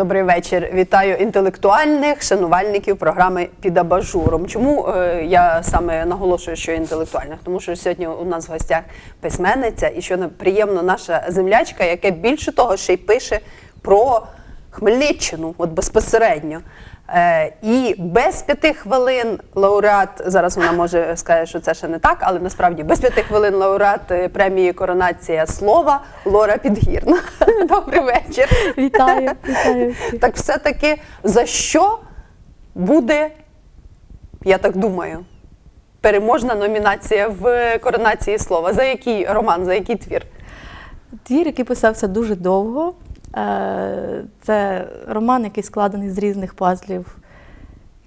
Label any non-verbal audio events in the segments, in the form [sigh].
Добрий вечір. Вітаю інтелектуальних шанувальників програми під абажуром. Чому е, я саме наголошую, що інтелектуальних? Тому що сьогодні у нас в гостях письменниця і що приємно наша землячка, яка більше того ще й пише про Хмельниччину, от безпосередньо. Е, і без п'яти хвилин лауреат, зараз вона може сказати, що це ще не так, але насправді без п'яти хвилин лауреат е, премії Коронація слова Лора Підгірна. [laughs] Добрий вечір. Вітаю, [laughs] вітаю. всіх. Так все-таки за що буде, я так думаю, переможна номінація в коронації слова? За який роман, за який твір? Твір, який писався дуже довго. Е, Це роман, який складений з різних пазлів,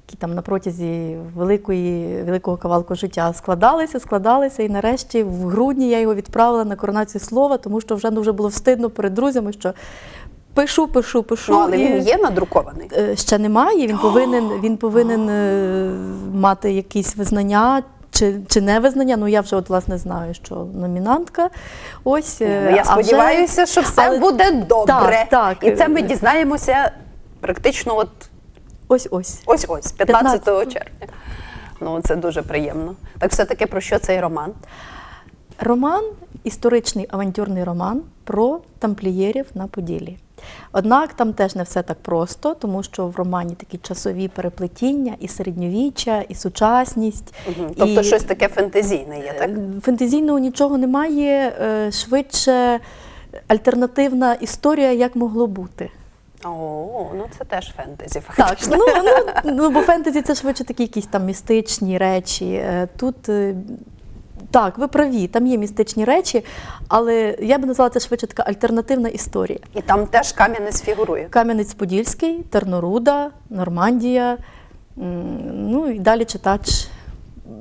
які там на протязі великої, великого кавалку життя складалися, складалися. І нарешті в грудні я його відправила на коронацію слова, тому що вже дуже було встидно перед друзями, що пишу, пишу, пишу. Ну, але і- він є надрукований. Е, Ще немає. Він повинен, [gasps] він повинен е, мати якісь визнання. Чи, чи не визнання? Ну я вже от власне знаю, що номінантка. Ось е, Ну, я а вже- сподіваюся, що все але- буде добре. Так, так. І це ми дізнаємося практично от Ось ось. ось ось, 15 15. червня. Ну, це дуже приємно. Так все-таки про що цей роман? Роман історичний авантюрний роман про тамплієрів на Поділлі. Однак там теж не все так просто, тому що в романі такі часові переплетіння, і середньовіччя, і сучасність. Тобто і... щось таке фентезійне є, так? Е, Фентезійного нічого немає, е, швидше альтернативна історія, як могло бути. О, ну це теж фентезі, Так, фактично. ну, ну, ну бо фентезі це швидше такі якісь там містичні речі. Е, Тут так, ви праві, там є містичні речі, але я би назвала це швидше така альтернативна історія. І там теж Кам'янець фігурує. Кам'янець-Подільський, Терноруда, Нормандія. Ну і далі читач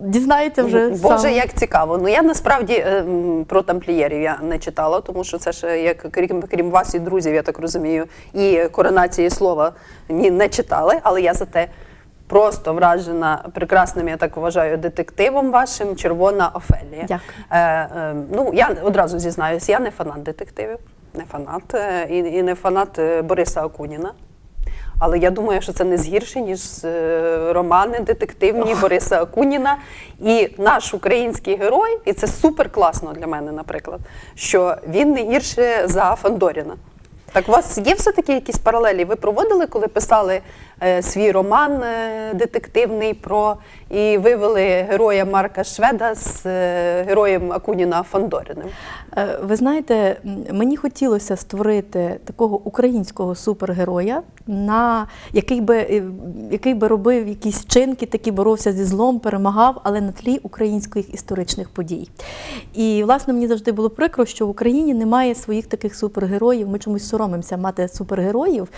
дізнається вже Боже, сам. як цікаво. Ну я насправді е, про тамплієрів я не читала, тому що це ж як крім, крім вас і друзів, я так розумію, і коронації слова ні не читали, але я зате просто вражена прекрасним, я так вважаю, детективом вашим Червона Офелія. Дякую. Е, е, ну я одразу зізнаюсь, я не фанат детективів, не фанат е, і, і не фанат е, Бориса Акуніна. Але я думаю, що це не згірше, ніж е, романи детективні Бориса Акуніна. І наш український герой, і це супер класно для мене, наприклад, що він не гірше за Фандоріна. Так у вас є все-таки якісь паралелі? Ви проводили, коли писали свій роман е, детективний про і вивели героя Марка Шведа з е, героєм Акуніна Фандоріним? Е, Ви знаєте, мені хотілося створити такого українського супергероя, на який би, е, який би робив якісь вчинки, такі боровся зі злом, перемагав, але на тлі українських історичних подій. І власне мені завжди було прикро, що в Україні немає своїх таких супергероїв. Ми чомусь соромимося мати супергероїв.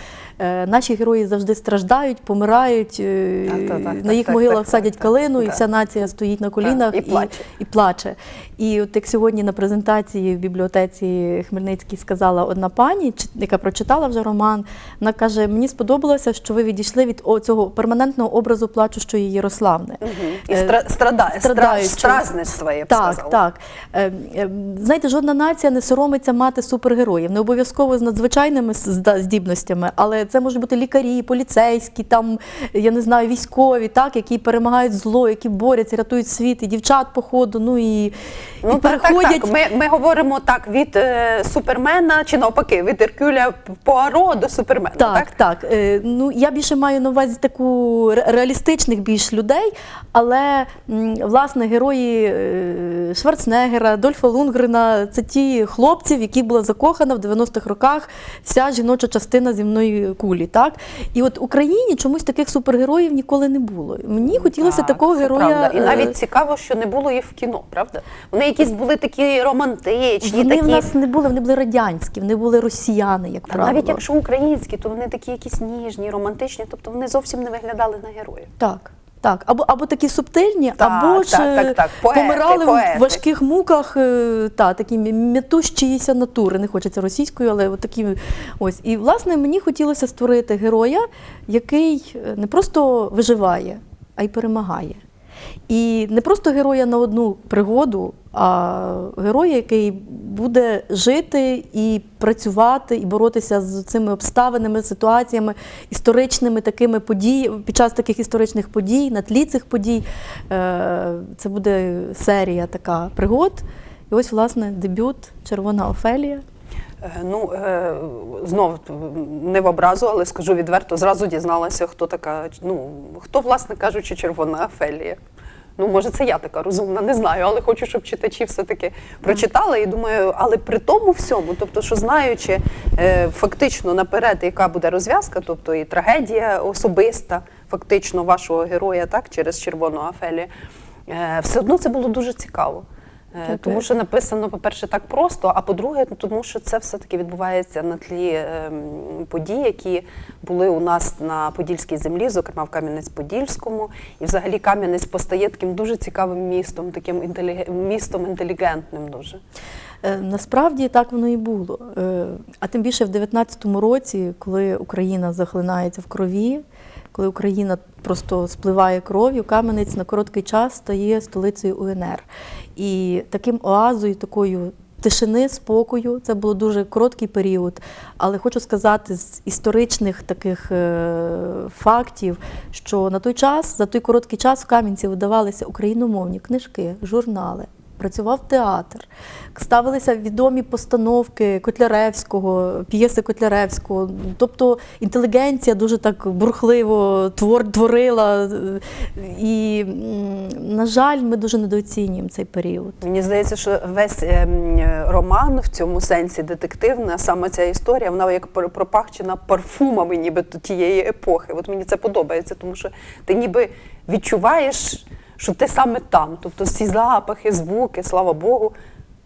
Наші герої завжди страждають, помирають, Так, так, так, на їх так, могилах так, садять калину, і вся нація стоїть на колінах і плаче. і плаче. І от як сьогодні на презентації в бібліотеці Хмельницькій сказала одна пані, яка прочитала вже роман, вона каже: мені сподобалося, що ви відійшли від цього перманентного образу плачущої Ярославни. І Е, стра, страдає, стра, страдаючи. стразництво, я б Так, сказала. так. Е, е, Знаєте, жодна нація не соромиться мати супергероїв. Не обов'язково з надзвичайними здібностями, але це можуть бути лікарі, поліцейські, там, я не знаю, військові, так, які перемагають зло, які борються, рятують світ, і дівчат по ходу, ну і, Ну, і так, так, переходять. так. Ми, ми говоримо так від е, Супермена чи навпаки, від Еркюля Пуаро до Супермена. Так, Так, так. Е, ну я більше маю на увазі таку реалістичних більш людей, але м, власне герої е, Шварценеггера, Дольфа Лунгрена це ті хлопці, в які була закохана в 90-х роках вся жіноча частина земної кулі. Так? І от в Україні чомусь таких супергероїв ніколи не було. Мені хотілося Так, такого героя. правда. І е, навіть цікаво, що не було їх в кіно, правда? Вони якісь були такі романтичні, вони такі. в нас не були, вони були радянські, вони були росіяни, як правило. навіть якщо українські, то вони такі якісь ніжні, романтичні, тобто вони зовсім не виглядали на героїв. Так. Так, або, або такі субтильні, Так, або ж так, е, так, так. Поети, помирали поети. в важких муках, е, та, такі м'ятущіся натури. Не хочеться російською, але от такі ось. І власне мені хотілося створити героя, який е, не просто виживає, а й перемагає. І не просто героя на одну пригоду, а героя, який буде жити і працювати, і боротися з цими обставинами, ситуаціями, історичними такими подій, під час таких історичних подій, на тлі цих подій. Е, Це буде серія така пригод. І ось, власне, дебют Червона Офелія. Е, Ну, е, знов не в образу, але скажу відверто, зразу дізналася, хто така, ну, хто, власне кажучи, червона Офелія. Ну, може, це я така розумна, не знаю, але хочу, щоб читачі все-таки прочитали. І думаю, але при тому всьому, тобто, що знаючи е, фактично наперед, яка буде розв'язка, тобто і трагедія особиста, фактично вашого героя, так, через червону Офелію, е, все одно це було дуже цікаво. Е, Дякую. Тому що написано, по-перше, так просто, а по-друге, тому що це все-таки відбувається на тлі ем, подій, які були у нас на Подільській землі, зокрема в Кам'янець-Подільському. І взагалі Кам'янець постає таким дуже цікавим містом, таким інтеліг... містом інтелігентним дуже. Е, Насправді так воно і було. Е, А тим більше в 19-му році, коли Україна захлинається в крові, коли Україна просто спливає кров'ю, Кам'янець на короткий час стає столицею УНР. І таким оазою, такою тишини, спокою, це було дуже короткий період. Але хочу сказати з історичних таких е, фактів, що на той час, за той короткий час в Кам'янці видавалися україномовні книжки, журнали. Працював театр, ставилися відомі постановки Котляревського, п'єси Котляревського. Тобто інтелігенція дуже так бурхливо твор, творила. І, на жаль, ми дуже недооцінюємо цей період. Мені здається, що весь е, роман в цьому сенсі детективний, а саме ця історія, вона як пропахчена парфумами, ніби тієї епохи. От мені це подобається, тому що ти ніби відчуваєш, що ти саме там. Тобто всі запахи, звуки, слава Богу,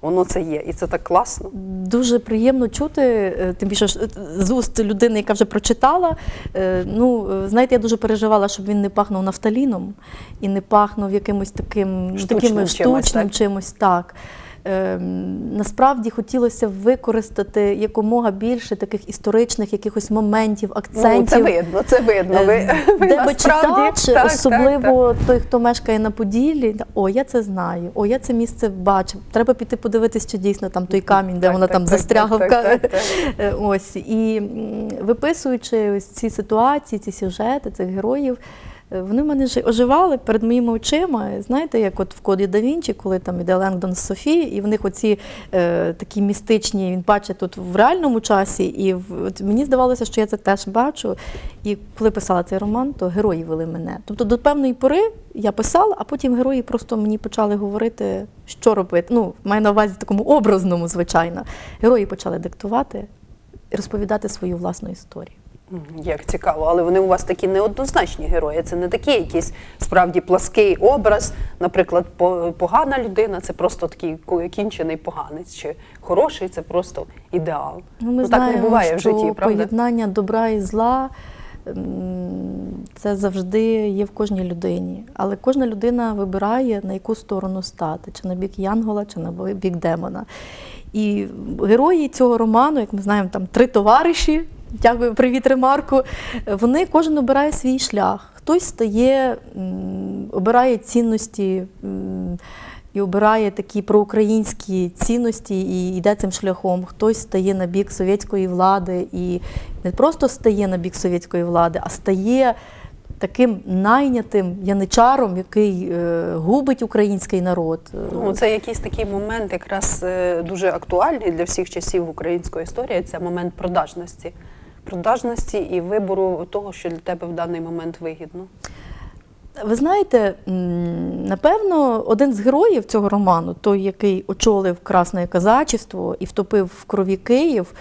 воно це є. І це так класно. Дуже приємно чути, е, тим більше е, з уст людини, яка вже прочитала. Е, Ну, знаєте, я дуже переживала, щоб він не пахнув нафталіном і не пахнув якимось таким Штучним такими чимось, так? чимось так. Ем, Насправді хотілося використати якомога більше таких історичних якихось моментів, акцентів. Ну, це видно, це видно. Ви, Е, ви Де би читач, так, особливо той, хто мешкає на Поділлі, о, я це знаю, о, я це місце бачив. Треба піти подивитись, чи дійсно там той камінь, де Так, вона так, там так, застрягла. так, так, так, так. [laughs] Е, Ось і виписуючи ось ці ситуації, ці сюжети цих героїв. Вони в мене оживали перед моїми очима. Знаєте, як от в коді да Вінчі, коли там іде Леңдон з Софії, і в них оці е, такі містичні, він бачить тут в реальному часі. І в, от мені здавалося, що я це теж бачу. І коли писала цей роман, то герої вели мене. Тобто до певної пори я писала, а потім герої просто мені почали говорити, що робити. Ну, маю на увазі такому образному, звичайно. Герої почали диктувати розповідати свою власну історію. Як цікаво, але вони у вас такі неоднозначні герої. Це не такий якийсь справді плаский образ. Наприклад, погана людина це просто такий кінчений поганець, чи хороший це просто ідеал. Ну, ми так знаємо, не буває в житті, правда? поєднання добра і зла це завжди є в кожній людині. Але кожна людина вибирає, на яку сторону стати, чи на бік Янгола, чи на бік демона. І герої цього роману, як ми знаємо, там три товариші. Дякую, привіт, ремарку. Вони кожен обирає свій шлях. Хтось стає, обирає цінності і обирає такі проукраїнські цінності і йде цим шляхом. Хтось стає на бік совєтської влади і не просто стає на бік совєтської влади, а стає таким найнятим яничаром, який е, губить український народ. Ну, це якийсь такий момент, якраз е, дуже актуальний для всіх часів української історії. Це момент продажності. Продажності і вибору того, що для тебе в даний момент вигідно. Ви знаєте, напевно, один з героїв цього роману, той, який очолив Красне Казачество і втопив в крові Київ,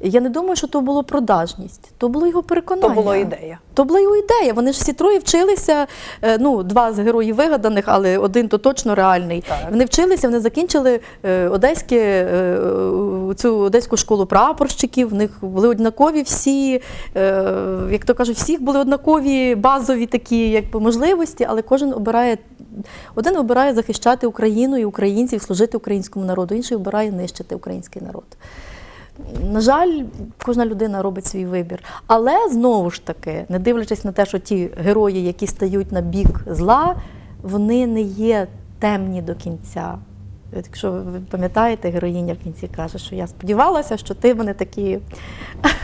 я не думаю, що то було продажність, то було його переконання. То була ідея. То була його ідея. Вони ж всі троє вчилися. е, Ну, два з героїв вигаданих, але один то точно реальний. Так. Вони вчилися, вони закінчили е, одеське, е, цю одеську школу прапорщиків. В них були однакові всі, як то кажуть, всіх були однакові базові такі якби, можливості, але кожен обирає. Один обирає захищати Україну і українців, служити українському народу, інший обирає нищити український народ. На жаль, кожна людина робить свій вибір. Але знову ж таки, не дивлячись на те, що ті герої, які стають на бік зла, вони не є темні до кінця. Якщо ви пам'ятаєте, героїня в кінці каже, що я сподівалася, що ти мене такі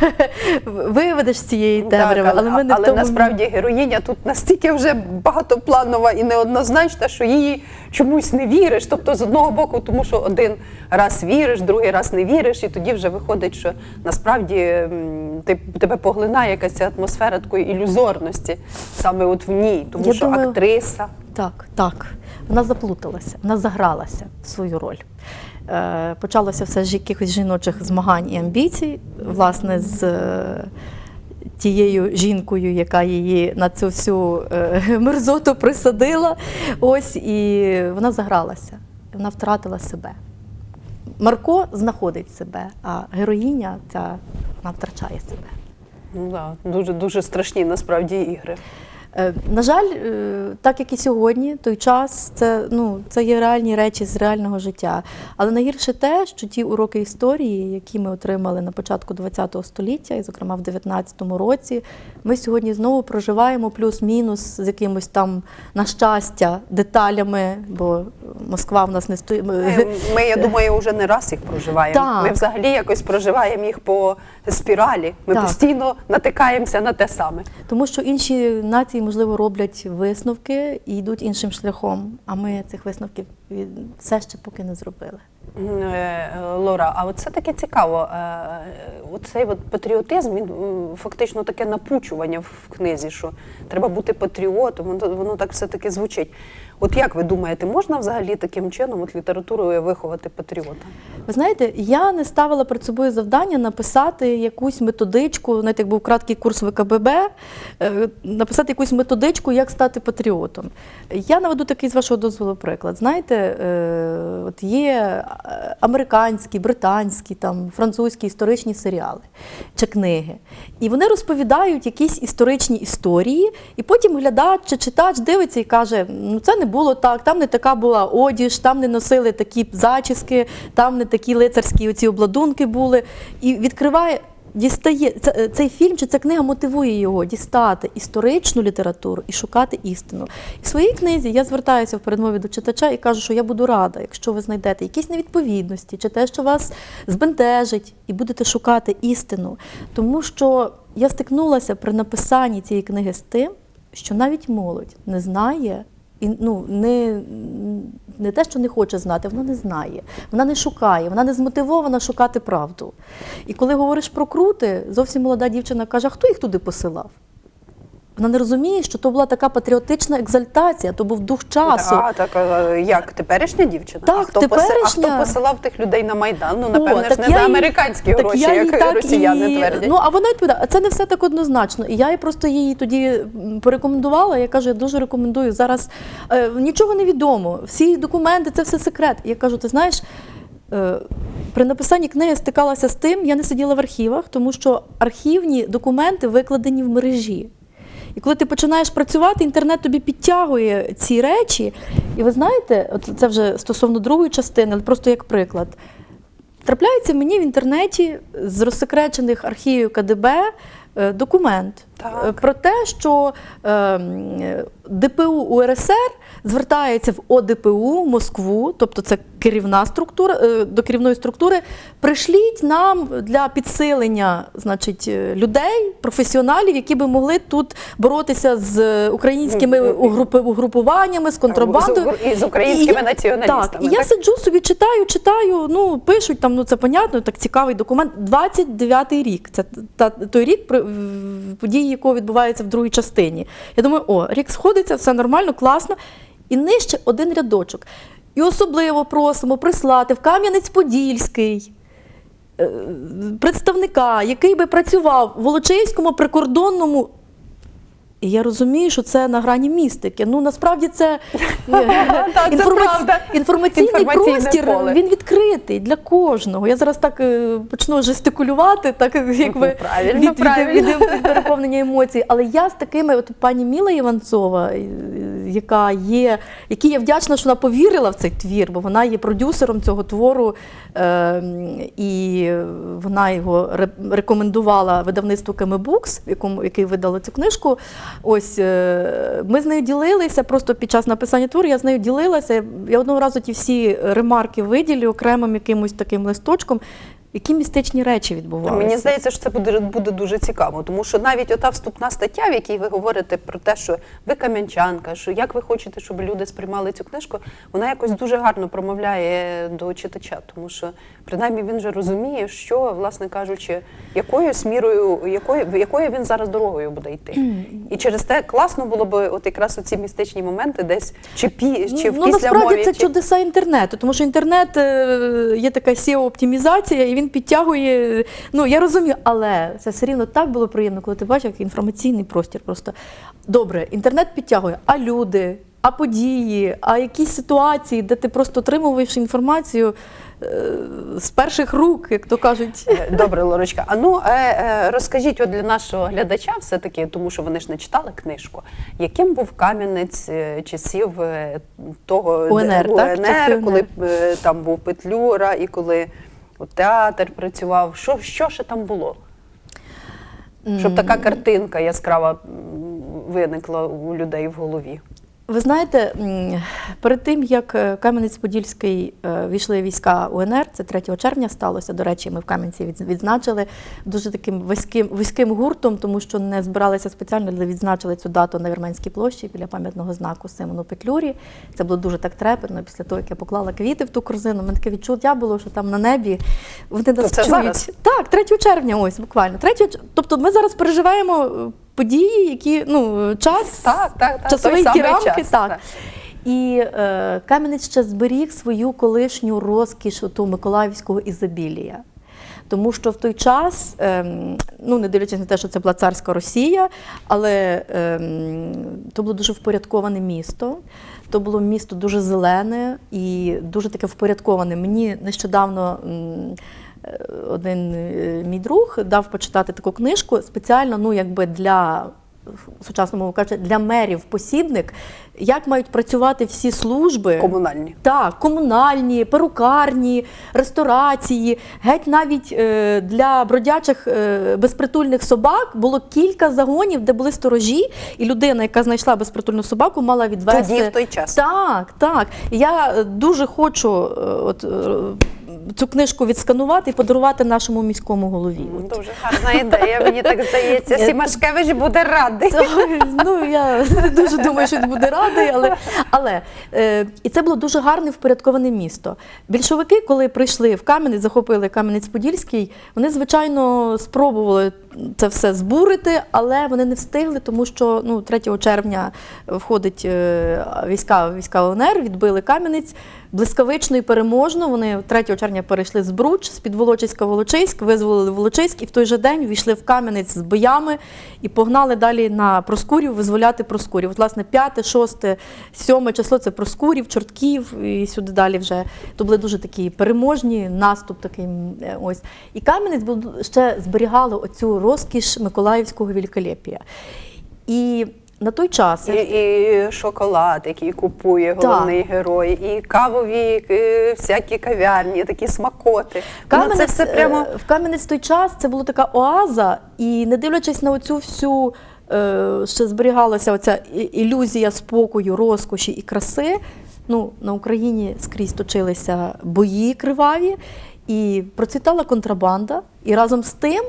[laughs] виведеш з цієї темряви, але ми не в але тому насправді героїня тут настільки вже багатопланова і неоднозначна, що її чомусь не віриш. Тобто, з одного боку, тому що один раз віриш, другий раз не віриш, і тоді вже виходить, що насправді ти, тебе поглинає якась атмосфера такої ілюзорності саме от в ній, тому Я що думаю, актриса. Так, так. Вона заплуталася, вона загралася в свою роль. Е, почалося все з якихось жіночих змагань і амбіцій, власне, з е, тією жінкою, яка її на цю всю е, [laughs] мерзоту присадила. Ось і вона загралася, вона втратила себе. Марко знаходить себе, а героїня ця вона втрачає себе. Ну да, дуже дуже страшні насправді ігри. Е, На жаль, е, так як і сьогодні, той час це, ну, це є реальні речі з реального життя. Але найгірше те, що ті уроки історії, які ми отримали на початку ХХ століття, і, зокрема, в 19-му році, ми сьогодні знову проживаємо плюс-мінус з якимось там, на щастя, деталями, бо Москва в нас не стоїть. Ми, ми, я думаю, вже не раз їх проживаємо. Так. Ми взагалі якось проживаємо їх по спіралі. Ми Так. постійно натикаємося на те саме. Тому що інші нації, можливо, роблять висновки і йдуть іншим шляхом, а ми цих висновків все ще поки не зробили. Е, Лора, а от це таке цікаво. е, Оцей от патріотизм, він фактично таке напучування в книзі, що треба бути патріотом, воно, так все-таки звучить. От як ви думаєте, можна взагалі таким чином от літературою виховати патріота? Ви знаєте, я не ставила перед собою завдання написати якусь методичку, знаєте, як був краткий курс ВКББ, е, написати якусь методичку, як стати патріотом. Я наведу такий з вашого дозволу приклад. Знаєте, е, от є е, американські, британські, там, французькі історичні серіали чи книги. І вони розповідають якісь історичні історії, і потім глядач чи читач дивиться і каже: ну це не було так, там не така була одіж, там не носили такі зачіски, там не такі лицарські оці обладунки були. І відкриває. Дістає цей фільм чи ця книга мотивує його дістати історичну літературу і шукати істину. І в своїй книзі я звертаюся в передмові до читача і кажу, що я буду рада, якщо ви знайдете якісь невідповідності чи те, що вас збентежить, і будете шукати істину. Тому що я стикнулася при написанні цієї книги з тим, що навіть молодь не знає. І, ну, не, не те, що не хоче знати, вона не знає, вона не шукає, вона не змотивована шукати правду. І коли говориш про крути, зовсім молода дівчина каже, а хто їх туди посилав? Вона не розуміє, що то була така патріотична екзальтація, то був дух часу. А, так а, як теперішня дівчина? Так, а, хто поси- а хто посилав тих людей на Майдан? Ну, О, ж, не за американські так гроші, я як так росіяни і- твердять. Ну, а вона відповідає, а це не все так однозначно. І я їй просто їй тоді порекомендувала. Я кажу, я дуже рекомендую. Зараз е, нічого не відомо. Всі документи, це все секрет. Я кажу, ти знаєш. е, При написанні книги стикалася з тим, я не сиділа в архівах, тому що архівні документи викладені в мережі. І коли ти починаєш працювати, інтернет тобі підтягує ці речі. І ви знаєте, от це вже стосовно другої частини, але просто як приклад. Трапляється мені в інтернеті з розсекречених архівів КДБ документ Так. е, про те, що е, е, ДПУ УРСР звертається в ОДПУ Москву, тобто це керівна структура е, до керівної структури. Пришліть нам для підсилення значить, е, людей, професіоналів, які би могли тут боротися з українськими угрупуваннями, з контрабандою. і з українськими я- націоналістами, Так, і я сиджу собі, читаю, читаю. Ну пишуть там, ну це понятно, так цікавий документ. 29-й рік. Це та той рік, при- події, якого відбуваються в другій частині. Я думаю, о, рік сходиться, все нормально, класно. І нижче один рядочок. І особливо просимо прислати в Кам'янець-Подільський е, представника, який би працював в Волочиському прикордонному. І я розумію, що це на грані містики. Ну насправді це, [laughs] е, інформаційний простір. Він відкритий для кожного. Я зараз так е, почну жестикулювати, так якби Правильно, від, переповнення емоцій. Але я з такими, от пані Міла Іванцова, е, яка є, якій я вдячна, що вона повірила в цей твір, бо вона є продюсером цього твору, і вона його рекомендувала видавництву Кемебукс, якому який видало цю книжку. Ось е, ми з нею ділилися просто під час написання твору. Я з нею ділилася. Я одного разу ті всі ремарки виділю окремим якимось таким листочком. Які містичні речі відбувалися? Мені здається, що це буде, буде дуже цікаво, тому що навіть ота вступна стаття, в якій ви говорите про те, що ви кам'янчанка, що як ви хочете, щоб люди сприймали цю книжку, вона якось дуже гарно промовляє до читача, тому що принаймні він вже розуміє, що, власне кажучи, якоюсь мірою, якою, якою він зараз дорогою буде йти. І через те класно було б от якраз оці містичні моменти десь чи пі чи в ну, насправді післямові, це чи- чудеса інтернету, тому що інтернет е, є така SEO-оптимізація, і він підтягує. Ну я розумію, але це все рівно так було приємно, коли ти бачив як інформаційний простір. Просто добре, інтернет підтягує, а люди, а події, а якісь ситуації, де ти просто отримуєш інформацію е, з перших рук, як то кажуть. Е, Добре, Лорочка. А ну е, розкажіть от для нашого глядача, все таки, тому що вони ж не читали книжку. Яким був кам'янець часів того УНР, де- так? УНР, коли УНР. там був Петлюра і коли от театр працював? Що, що ще там було? Щоб така картинка яскрава виникла у людей в голові. Ви знаєте, перед тим як е, Кам'янець-Подільський е, війшли війська УНР, це 3 червня сталося. До речі, ми в Кам'янці відзначили дуже таким вузьким, вузьким гуртом, тому що не збиралися спеціально, але відзначили цю дату на Вірменській площі біля пам'ятного знаку Симону Петлюрі. Це було дуже так трепетно. Після того, як я поклала квіти в ту корзину, мене таке відчуття було, що там на небі вони нас це чують. зараз? Так, 3 червня, ось буквально. 3, тобто ми зараз переживаємо е, події, які ну час Так, так, так. самий рамки, час, так. І е, Кам'янець ще зберіг свою колишню розкіш ту Миколаївського ізобілія. Тому що в той час, ем, ну не дивлячись на те, що це була царська Росія, але ем, то було дуже впорядковане місто. То було місто дуже зелене і дуже таке впорядковане. Мені нещодавно один е, мій друг дав почитати таку книжку спеціально, ну якби для сучасно мову кажучи, для мерів посібник, як мають працювати всі служби. Комунальні. Так, комунальні, перукарні, ресторації. Геть навіть е, для бродячих е, безпритульних собак було кілька загонів, де були сторожі, і людина, яка знайшла безпритульну собаку, мала відвести. Тоді, в той час. Так, так. Я е, дуже хочу е, от, е, цю книжку відсканувати і подарувати нашому міському голові. М, Дуже гарна ідея, мені так здається. Сімашкевич буде радий. [laughs] Ну, я [laughs] дуже думаю, що він буде радий, але, але е, і це було дуже гарне впорядковане місто. Більшовики, коли прийшли в Кам'янець, захопили Кам'янець-Подільський, вони, звичайно, спробували це все збурити, але вони не встигли, тому що ну, 3 червня входить е, війська, війська УНР, відбили Кам'янець. Блискавично і переможно. Вони 3 червня перейшли з Бруч, з під Волочиська Волочиськ, визволили Волочиськ і в той же день війшли в Кам'янець з боями і погнали далі на Проскурів визволяти Проскурів. От, власне, 5, 6, 7 число це Проскурів, Чортків і сюди далі вже. То були дуже такі переможні, наступ такий. е, Ось. І Кам'янець ще зберігало оцю розкіш Миколаївського великолепія. І на той час. І, і шоколад, який купує головний герой, і кавові е, всякі кав'ярні, такі смакоти. Ну, це все прямо е, в Кам'янець той час це була така оаза, і не дивлячись на оцю всю, е, що зберігалася оця ілюзія спокою, розкоші і краси. Ну, на Україні скрізь точилися бої криваві, і процвітала контрабанда. І разом з тим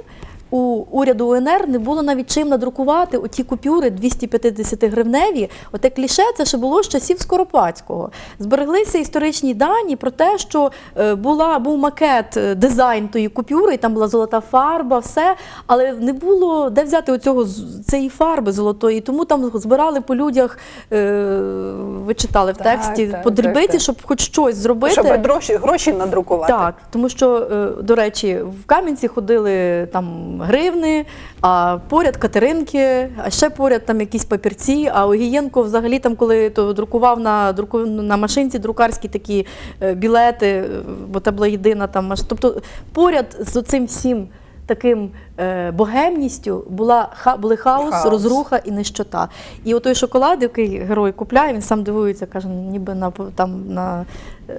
у уряду УНР не було навіть чим надрукувати оті купюри 250 гривневі. Оте кліше це ще було з часів Скоропадського. Збереглися історичні дані про те, що е, була, був макет, е, дизайн тої купюри, і там була золота фарба, все, але не було де взяти оцього цієї фарби золотої. Тому там збирали по людях, е, ви читали в тексті, так, по дрібиці, так. щоб хоч щось зробити. щоб гроші, гроші надрукувати. Так, тому що, до речі, в Кам'янці ходили там гривни, а поряд Катеринки, а ще поряд там якісь папірці. А Огієнко взагалі там, коли то друкував на друку на машинці друкарські такі е, білети, е, бо це була єдина там. Тобто поряд з цим всім таким е, богемністю була ха, були хаос, Хаос. розруха і нещота. І отой шоколад, який герой купляє, він сам дивується, каже, ніби на там на е,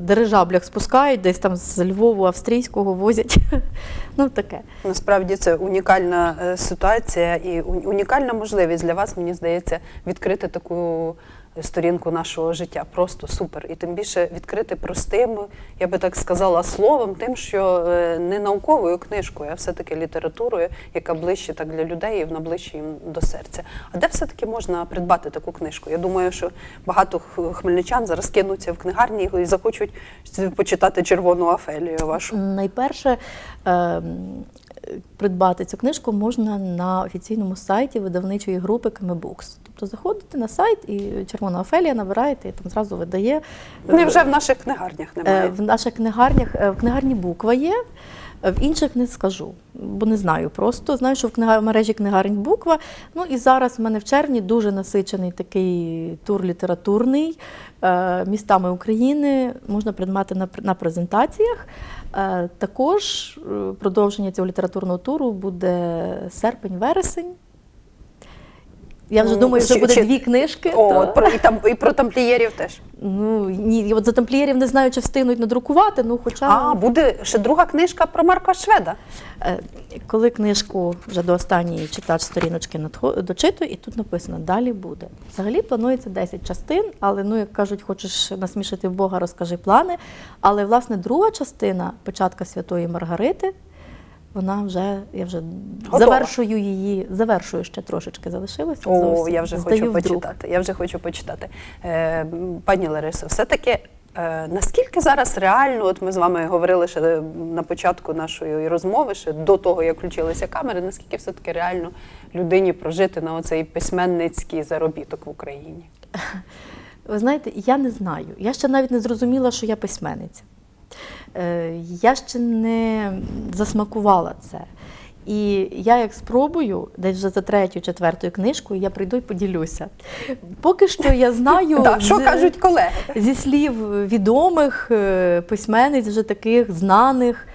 дирижаблях спускають, десь там з Львову австрійського возять. [laughs] ну таке. Насправді це унікальна е, ситуація і унікальна можливість для вас, мені здається, відкрити таку сторінку нашого життя. Просто супер. І тим більше відкрити простим, я би так сказала, словом, тим, що е, не науковою книжкою, а все-таки літературою, яка ближче так для людей і вона ближче їм до серця. А де все-таки можна придбати таку книжку? Я думаю, що багато хмельничан зараз кинуться в книгарні і захочуть почитати червону афелію вашу. Найперше е, м, придбати цю книжку можна на офіційному сайті видавничої групи Камебукс. Тобто заходите на сайт і Червона Офелія набираєте, і там зразу видає. Невже в наших книгарнях Е, немає? В наших книгарнях е, в книгарні буква є. В інших не скажу, бо не знаю просто. Знаю, що в книга мережі книгарень буква. Ну і зараз в мене в червні дуже насичений такий тур літературний е, містами України. Можна придбати на, на презентаціях. Е, Також е, продовження цього літературного туру буде серпень-вересень. Я вже Ну, думаю, що чи- буде чи- дві книжки. О, то- от про, і, там, і про тамплієрів теж. Ну ні, от за тамплієрів не знаю, чи встигнуть надрукувати. Ну, хоча А, буде ще друга книжка про Марка Шведа. Е, Коли книжку вже до останньої читач сторіночки надхо- дочитує, і тут написано далі буде. Взагалі планується 10 частин, але ну як кажуть, хочеш насмішити Бога, розкажи плани. Але власне друга частина початка Святої Маргарити. Вона вже я вже Готова. завершую її, завершую ще трошечки залишилося. О, зовсім. я вже Здаю хочу в друк. почитати. Я вже хочу почитати. Е, пані Ларисо, все-таки. е, Наскільки зараз реально, от ми з вами говорили ще на початку нашої розмови, ще до того, як включилися камери, наскільки все-таки реально людині прожити на оцей письменницький заробіток в Україні? Ви знаєте, я не знаю. Я ще навіть не зрозуміла, що я письменниця. Е, Я ще не засмакувала це. І я як спробую, десь вже за третю, четвертою книжкою, я прийду і поділюся. Поки що я знаю [laughs] що кажуть колеги? зі слів відомих е, письменниць, вже таких знаних.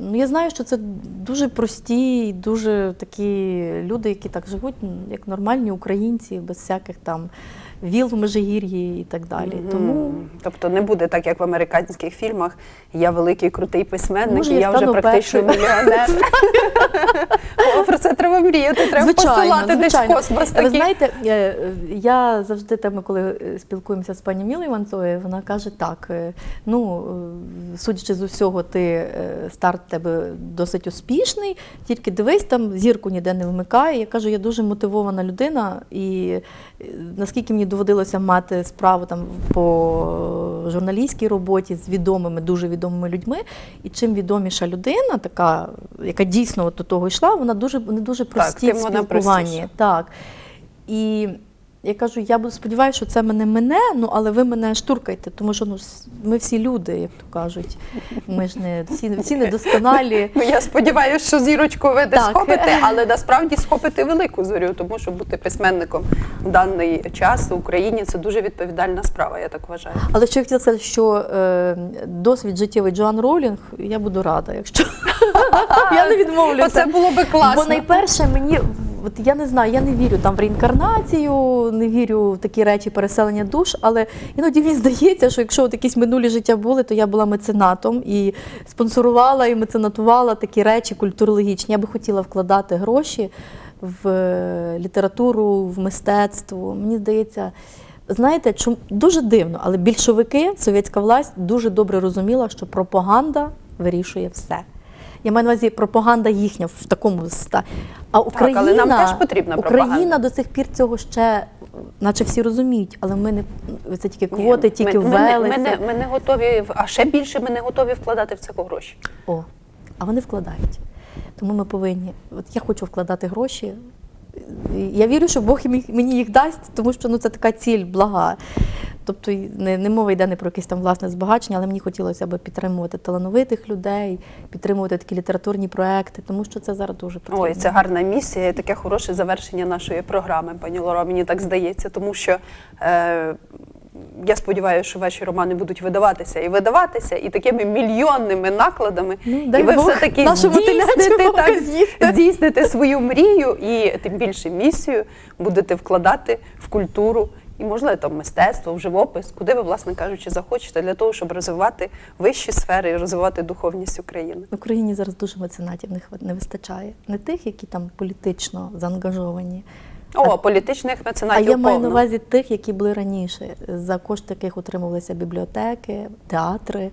Ну, я знаю, що це дуже прості, дуже такі люди, які так живуть, як нормальні українці, без всяких там віл в Межигір'ї і так далі. Тому Тобто не буде так, як в американських фільмах. Я великий крутий письменник, Може, і я я вже практично першою. мільйонер. [laughs] [laughs] Треба мріяти, треба посилати десь в космос. Ви знаєте, е, я завжди теми, коли е, спілкуємося з пані Мілою Іванцовою, вона каже так: е, ну, судячи з усього, ти старт тебе досить успішний, тільки дивись, там зірку ніде не вмикає. Я кажу, я дуже мотивована людина, і наскільки мені доводилося мати справу там по журналістській роботі з відомими, дуже відомими людьми, і чим відоміша людина, така, яка дійсно от до того йшла, вона дуже вони дуже прості тим в спілкуванні. Так. І я кажу, я буду сподіваюся, що це мене мене, ну але ви мене штуркайте, тому що ну, ми всі люди, як то кажуть. Ми ж не всі, всі недосконалі. [laughs] Ну, я сподіваюся, що зірочку ви десь схопите, але насправді схопите велику зорю, тому що бути письменником в даний час в Україні це дуже відповідальна справа, я так вважаю. Але що я хотіла сказати, що е, досвід життєвий Джоан Ролінг, я буду рада, якщо [laughs] я не відмовлюся. Оце було би класно. Бо найперше мені, от я не знаю, я не вірю там в реінкарнацію, не вірю в такі речі переселення душ, але іноді мені здається, що якщо от якісь минулі життя були, то я була меценатом і спонсорувала і меценатувала такі речі культурологічні. Я би хотіла вкладати гроші в е, літературу, в мистецтво. Мені здається. Знаєте, чому дуже дивно, але більшовики, совєтська власть дуже добре розуміла, що пропаганда вирішує все. Я маю на увазі пропаганда їхня в такому ста. А Україна, але нам теж потрібна Україна до сих пір цього ще, наче всі розуміють, але ми не це тільки квоти, Ні, тільки ми, ми, не, ввелися. ми, не, ми не готові, а ще більше ми не готові вкладати в це гроші. О, а вони вкладають. Тому ми повинні. От я хочу вкладати гроші. Я вірю, що Бог мені їх дасть, тому що ну, це така ціль блага. Тобто не, не мова йде не про якесь там власне збагачення, але мені хотілося б підтримувати талановитих людей, підтримувати такі літературні проекти, тому що це зараз дуже потрібно. Ой, це гарна місія, і таке хороше завершення нашої програми, пані Лоро, мені так здається, тому що е, я сподіваюся, що ваші романи будуть видаватися і видаватися, і такими мільйонними накладами. Ну, і ви все-таки здійсните, так, здійсните свою мрію і тим більше місію будете вкладати в культуру і, можливо, там мистецтво, живопис, куди ви, власне кажучи, захочете, для того, щоб розвивати вищі сфери і розвивати духовність України. В Україні зараз дуже меценатів не вистачає. Не тих, які там політично заангажовані. О, політичних А я я маю на увазі тих, які були раніше, за кошти яких утримувалися бібліотеки, театри.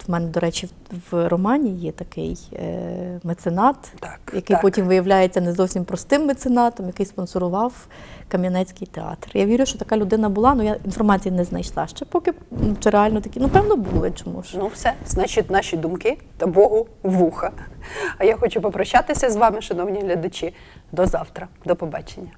От в мене, до речі, в- романі є такий е, меценат, Так, який так. потім виявляється не зовсім простим меценатом, який спонсорував Кам'янецький театр. Я вірю, що така людина була, але я інформації не знайшла ще, поки чи реально такі. Ну, певно, були чому ж. Ну, все, значить, наші думки та Богу вуха. А я хочу попрощатися з вами, шановні глядачі. До завтра. До побачення.